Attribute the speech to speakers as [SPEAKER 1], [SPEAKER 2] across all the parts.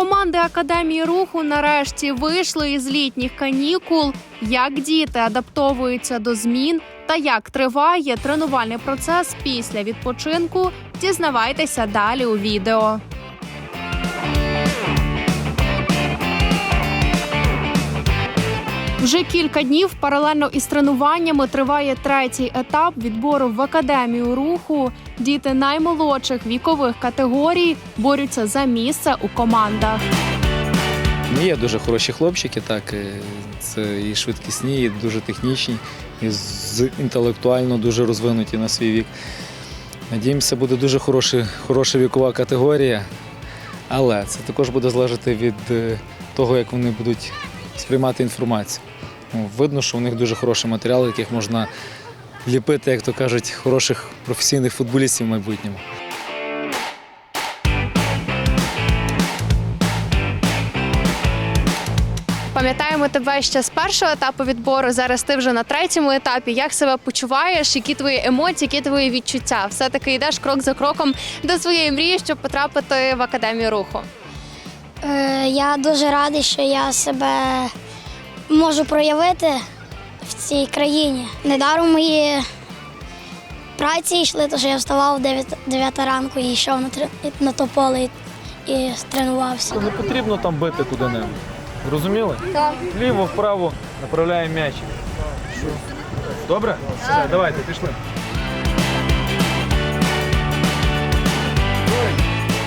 [SPEAKER 1] Команди Академії руху нарешті вийшли із літніх канікул. Як діти адаптовуються до змін та як триває тренувальний процес після відпочинку, дізнавайтеся далі у відео. Вже кілька днів паралельно із тренуваннями триває третій етап відбору в академію руху. Діти наймолодших вікових категорій борються за місце у командах.
[SPEAKER 2] Ну, Є дуже хороші хлопчики, так. е, Це і швидкісні, і дуже технічні, і інтелектуально дуже розвинуті на свій вік. Надіємося, буде дуже хороша, хороша вікова категорія, але це також буде залежати від е, того, як вони будуть сприймати інформацію. Ну, Видно, що у них дуже хороший матеріал, яких можна ліпити, як то кажуть, хороших професійних футболістів в майбутньому.
[SPEAKER 1] Пам'ятаємо тебе ще з першого етапу відбору. Зараз ти вже на третьому етапі. Як себе почуваєш? Які твої емоції, які твої відчуття? Все таки йдеш крок за кроком до своєї мрії, щоб потрапити в академію руху.
[SPEAKER 3] Е, Я дуже радий, що я себе можу проявити в цій країні. Недаром мої праці йшли, тому що я вставав в 9, 9 ранку і йшов на, на то поле і, і тренувався.
[SPEAKER 4] Не потрібно там бити куди-небудь. Зрозуміли?
[SPEAKER 3] Так.
[SPEAKER 4] Вліво, вправо направляємо м'ячик. Добре? Все, давайте, пішли.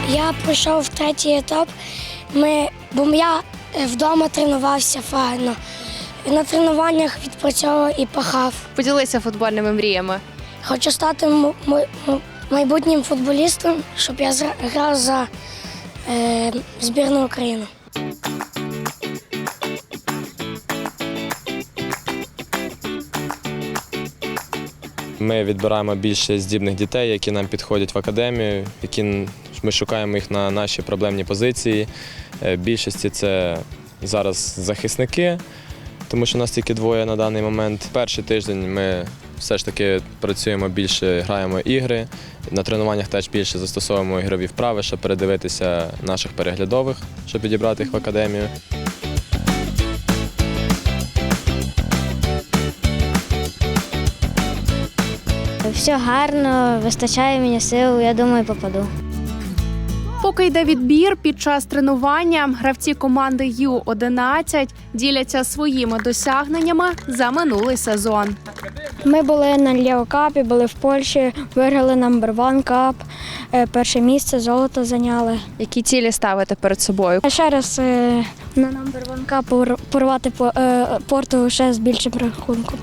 [SPEAKER 3] Я пройшов третій етап, ми, бо я е, вдома тренувався файно. На тренуваннях відпрацьовував і пахав.
[SPEAKER 1] Поділися футбольними мріями.
[SPEAKER 3] Хочу стати м- м- м- майбутнім футболістом, щоб я грав за е, збірну України.
[SPEAKER 5] Ми відбираємо більше здібних дітей, які нам підходять в академію, які ми шукаємо їх на наші проблемні позиції. Е, більшості це зараз захисники, тому що нас тільки двоє на даний момент. Перший тиждень ми все ж таки працюємо більше, граємо ігри. На тренуваннях теж більше застосовуємо ігрові вправи, щоб передивитися наших переглядових, щоб підібрати їх в академію.
[SPEAKER 3] Все гарно, вистачає мені сил, я думаю, попаду.
[SPEAKER 1] Поки йде відбір під час тренування, гравці команди Ю-11 діляться своїми досягненнями за минулий сезон.
[SPEAKER 3] Ми були на Ліокапі, були в Польщі, виграли номер ван кап, е, перше місце, золото зайняли.
[SPEAKER 1] Які цілі ставите перед собою?
[SPEAKER 3] А ще раз е, на номер ван кап порвати по- е, порту ще з більшим рахунком.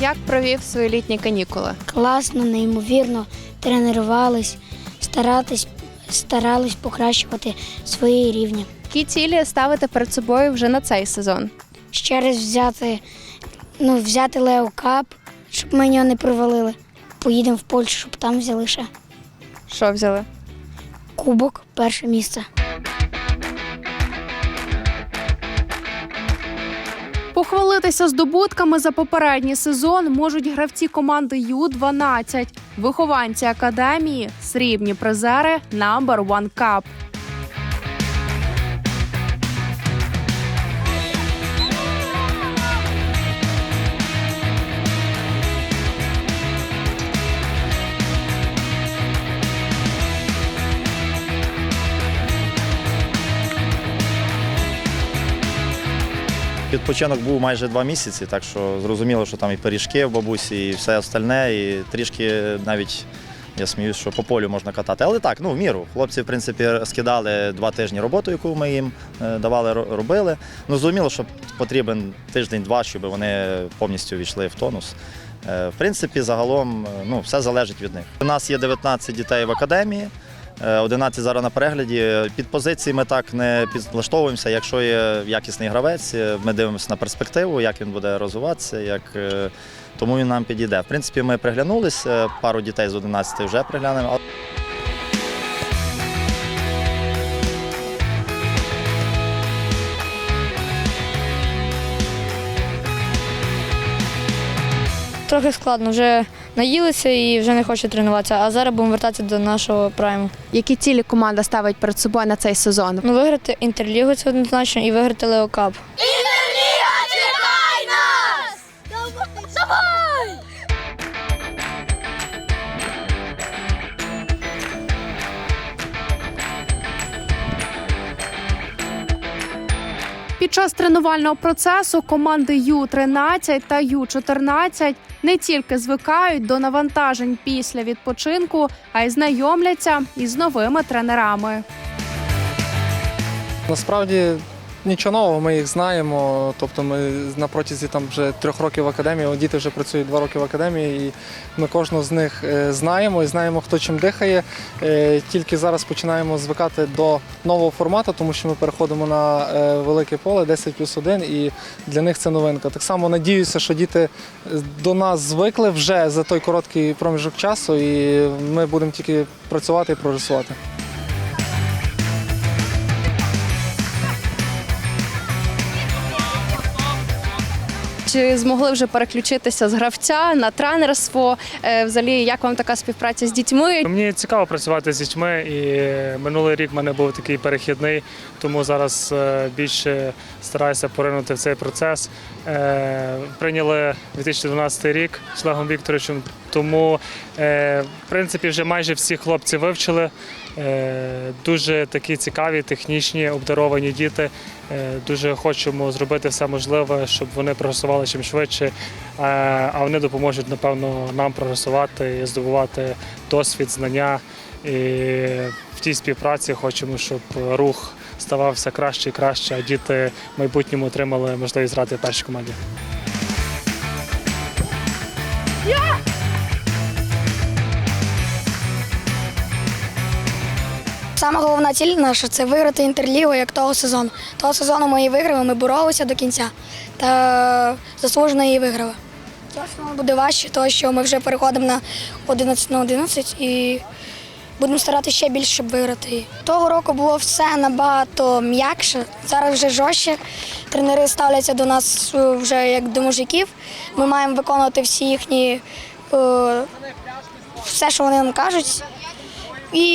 [SPEAKER 1] Як провів свої літні канікули?
[SPEAKER 3] Класно, неймовірно, тренувались, старатись, старались покращувати свої рівні.
[SPEAKER 1] Які цілі ставите перед собою вже на цей сезон?
[SPEAKER 3] Ще раз взяти, ну, взяти Лео Кап, щоб ми його не провалили. Поїдемо в Польщу, щоб там взяли ще
[SPEAKER 1] Що взяли?
[SPEAKER 3] кубок, перше місце.
[SPEAKER 1] Похвалитися здобутками за попередній сезон можуть гравці команди Ю-12, вихованці академії, срібні призери Number One Cup.
[SPEAKER 6] Відпочинок був майже два місяці, так що зрозуміло, що там і пиріжки в бабусі, і все остальне, і трішки навіть я сміюсь, що по полю можна катати. Але так, ну в міру. Хлопці, в принципі, скидали два тижні роботу, яку ми їм е, давали, робили. Ну, зрозуміло, що потрібен тиждень-два, щоб вони повністю війшли в тонус. Е, В принципі, загалом е, ну, все залежить від них. У нас є 19 дітей в академії. Е, 11 зараз на перегляді. Під позиції ми так не підлаштовуємося. Якщо є якісний гравець, е, ми дивимося на перспективу, як він буде розвиватися, як, е, тому він нам підійде. В принципі, ми приглянулися, пару дітей з 11 вже приглянемо.
[SPEAKER 3] Трохи складно, вже
[SPEAKER 7] наїлися і вже не хочуть тренуватися. А зараз будемо вертатися до нашого прайму.
[SPEAKER 1] Які цілі команда ставить перед собою на цей сезон?
[SPEAKER 7] Ну, виграти інтерлігу це однозначно і виграти Леокап.
[SPEAKER 1] Під час тренувального процесу команди Ю-13 та Ю-14 не тільки звикають до навантажень після відпочинку, а й знайомляться із новими тренерами.
[SPEAKER 8] Насправді нічого нового, ми їх знаємо. Тобто ми на протязі там вже трьох років в академії, діти вже працюють два роки в академії, і ми кожного з них е, знаємо і знаємо, хто чим дихає. Е, Тільки зараз починаємо звикати до нового формату, тому що ми переходимо на е, велике поле 10 плюс 1, і для них це новинка. Так само надіюся, що діти до нас звикли вже за той короткий проміжок часу, і ми будемо тільки працювати і прогресувати.
[SPEAKER 1] Чи змогли вже переключитися з гравця на тренерство? Е, Взагалі, як вам така співпраця з дітьми?
[SPEAKER 9] Мені цікаво працювати з дітьми, і минулий рік в мене був такий перехідний, тому зараз е, більше стараюся поринути в цей процес. Е, Прийняли 2012 рік з Вікторовичем, тому е, в принципі вже майже всі хлопці вивчили. Е, Дуже такі цікаві, технічні, обдаровані діти. Е, Дуже хочемо зробити все можливе, щоб вони прогресували чим швидше. А вони допоможуть, напевно, нам прогресувати і здобувати досвід, знання. І в тій співпраці хочемо, щоб рух ставав все краще і краще, а діти в майбутньому отримали можливість грати в першій команді.
[SPEAKER 10] Саме головна ціль наша це виграти інтерлігу як того сезону. Того сезону ми її виграли, ми боролися до кінця та заслужено її виграли. Цього буде важче, тому що ми вже переходимо на 11 на 11 і будемо старатися ще більше, щоб виграти її. Того року було все набагато м'якше, зараз вже жорстче. Тренери ставляться до нас е, вже як до мужиків. Ми маємо виконувати всі їхні е, все, що вони нам кажуть. І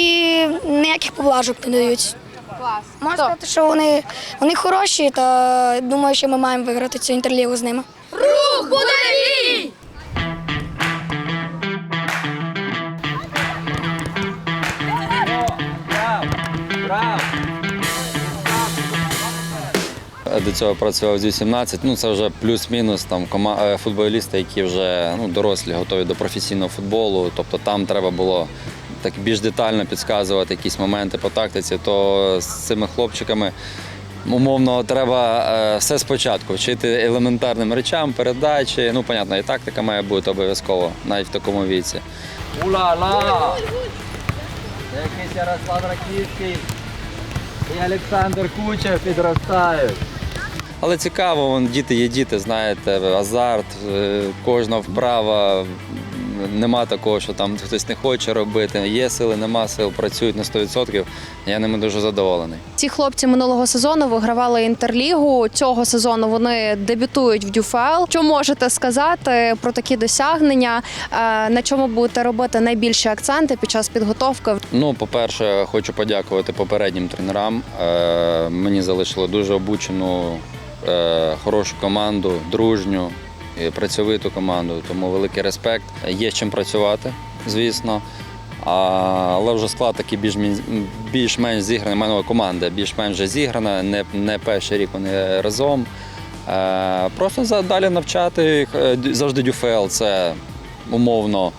[SPEAKER 10] ніяких поблажок не дають.
[SPEAKER 1] Клас.
[SPEAKER 10] Можна сказати, що вони, вони хороші, та думаю, що ми маємо виграти цю інтерлігу з ними.
[SPEAKER 11] До цього працював з 18, ну це вже плюс-мінус там кома- е, футболісти, які вже ну, дорослі, готові до професійного футболу. Тобто там треба було так більш детально підказувати якісь моменти по тактиці, то з цими хлопчиками умовно треба е, все спочатку вчити елементарним речам, передачі. Ну, понятно, і тактика має бути обов'язково, навіть в такому віці.
[SPEAKER 12] Ула-ла! Якийсь Ярослав Раківський і Олександр Кучер підростають.
[SPEAKER 11] Але цікаво, вон, діти є діти, знаєте, азарт, е, кожна вправа. Нема такого, що там хтось не хоче робити. Є сили, нема сил, працюють на 100%. Я ними дуже задоволений.
[SPEAKER 1] Ці хлопці минулого сезону вигравали інтерлігу. Цього сезону вони дебютують в Дюфел. Що можете сказати про такі досягнення? Е, На чому будете робити найбільші акценти під час підготовки?
[SPEAKER 11] Ну, по-перше, хочу подякувати попереднім тренерам. Е, Мені залишили дуже обучену, е, хорошу команду, дружню, працьовиту команду. Тому великий респект. Є з чим працювати, звісно. Але вже склад такий більш-менш більш-менш зіграний. Мене команда більш-менш зіграна, не, не перший рік вони разом. Е, Просто далі навчати. Е, завжди дюфел це умовно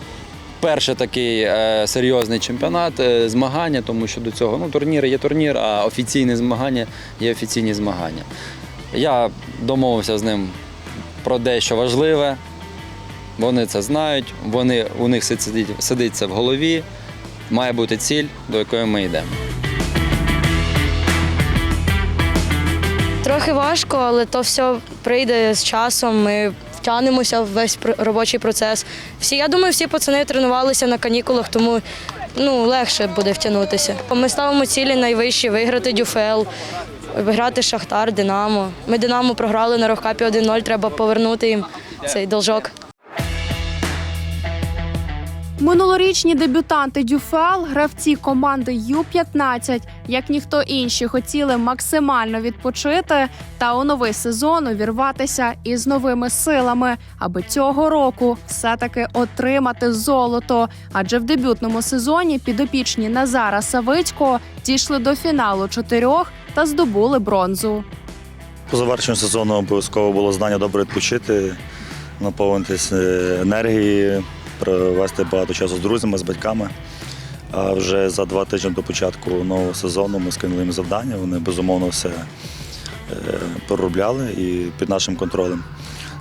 [SPEAKER 11] перший такий е, серйозний чемпіонат, змагання, тому що до цього ну, турніри є турнір, а офіційні змагання є офіційні змагання. Я домовився з ним про дещо важливе. Вони це знають, вони, у них сидить, сидить це в голові. Має бути ціль, до якої ми йдемо.
[SPEAKER 7] Трохи важко, але то все прийде з часом. Ми втягнемося в весь робочий процес. Всі, я думаю, всі пацани тренувалися на канікулах, тому ну, легше буде втягнутися. Ми ставимо цілі найвищі виграти дюфел, виграти Шахтар, Динамо. Ми Динамо програли на Рохкапі 1-0, треба повернути їм цей должок.
[SPEAKER 1] Минулорічні дебютанти Дюфел, гравці команди Ю-15, як ніхто інші, хотіли максимально відпочити та у новий сезон увірватися із новими силами, аби цього року все-таки отримати золото. Адже в дебютному сезоні підопічні Назара Савицького дійшли до фіналу чотирьох та здобули бронзу.
[SPEAKER 13] По завершенню сезону обов'язково було знання добре відпочити, наповнитись е, енергією, провести багато часу з друзями, з батьками. А вже за два тижні до початку нового сезону ми скинули їм завдання. Вони безумовно все е, проробляли і під нашим контролем.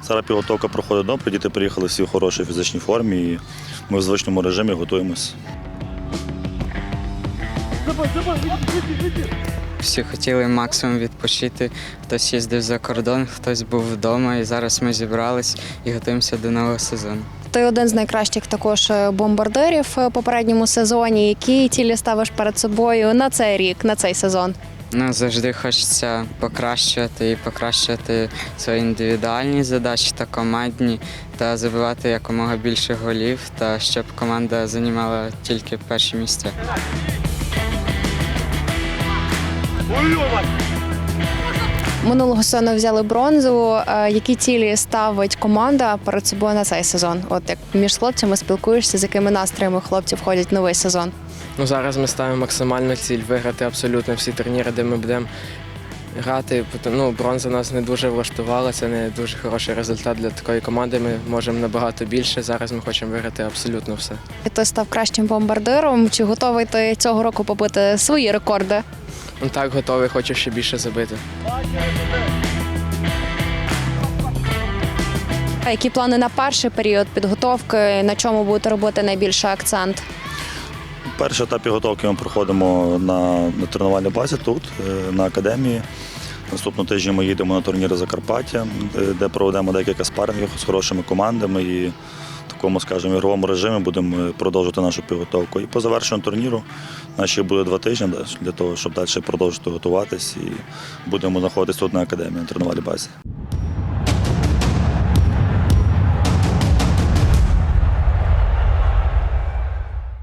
[SPEAKER 13] Зараз підготовка проходить добре, діти приїхали всі в хорошій фізичній формі і ми в звичному режимі готуємося.
[SPEAKER 14] Всі хотіли максимум відпочити. Хтось їздив за кордон, хтось був вдома, і зараз ми зібрались і готуємося до нового сезону.
[SPEAKER 15] Ти один з найкращих також е, бомбардирів в попередньому сезоні. Які цілі ставиш перед собою на цей рік, на цей сезон?
[SPEAKER 14] Ну, завжди хочеться покращувати і покращувати свої індивідуальні задачі та командні, та забивати якомога більше голів, та щоб команда займала тільки перші місця.
[SPEAKER 15] Минулого сезону взяли бронзу. Е, Які цілі ставить команда перед собою на цей сезон? От як між хлопцями спілкуєшся, з якими настроями хлопці входять в новий сезон?
[SPEAKER 16] Ну, зараз ми ставимо максимальну ціль виграти абсолютно всі турніри, де ми будемо грати. Ну, бронза нас не дуже влаштувала, це не дуже хороший результат для такої команди. Ми можемо набагато більше. Зараз ми хочемо виграти абсолютно все.
[SPEAKER 15] Ти став кращим бомбардиром. Чи готовий ти цього року побити свої рекорди?
[SPEAKER 16] Ну, так, готовий, хочу ще більше забити.
[SPEAKER 15] А які плани на перший період підготовки? На чому будете робити найбільший акцент?
[SPEAKER 13] Перший етап підготовки ми проходимо на, на тренувальній базі тут, е, на академії. Наступного тижня ми їдемо на турніри Закарпаття, де, де проведемо декілька спарингів з хорошими командами і такому, скажімо, ігровому режимі будемо продовжувати нашу підготовку. І по завершенню турніру наші буде два тижні для того, щоб далі продовжити готуватись і будемо знаходитися тут на академії на тренувальній базі.